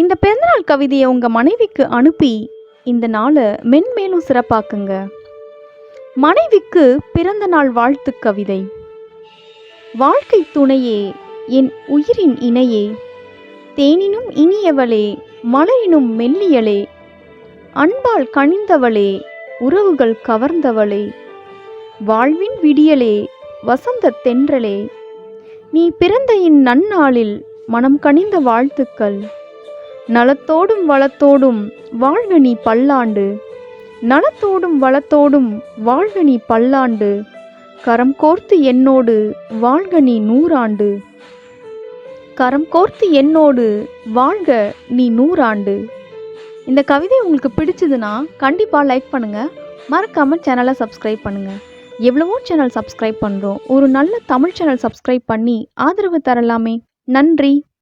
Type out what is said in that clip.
இந்த பிறந்தநாள் கவிதையை உங்கள் மனைவிக்கு அனுப்பி இந்த நாளை மென்மேலும் சிறப்பாக்குங்க. மனைவிக்கு பிறந்த நாள் வாழ்த்து கவிதை. வாழ்க்கை துணையே என் உயிரின் இணையே தேனினும் இனியவளே மலரினும் மெல்லியலே அன்பால் கனிந்தவளே உறவுகள் கவர்ந்தவளே வாழ்வின் விடியலே வசந்த தென்றலே நீ பிறந்த இந்நன்னாளில் மனம் கனிந்த வாழ்த்துக்கள். நலத்தோடும் வளத்தோடும் வாழ்க நீ பல்லாண்டு. நலத்தோடும் வளத்தோடும் வாழ்க நீ பல்லாண்டு. கரம் கோர்த்து என்னோடு வாழ்க நீ நூறாண்டு. கரம் கோர்த்து என்னோடு வாழ்க நீ நூறாண்டு. இந்த கவிதை உங்களுக்கு பிடிச்சதுன்னா கண்டிப்பாக லைக் பண்ணுங்கள் மறக்காமல் சேனலை சப்ஸ்கிரைப் பண்ணுங்கள் எவ்வளவோ சேனல் சப்ஸ்கிரைப் பண்ணுறோம் ஒரு நல்ல தமிழ் சேனல் சப்ஸ்கிரைப் பண்ணி ஆதரவு தரலாமே. நன்றி.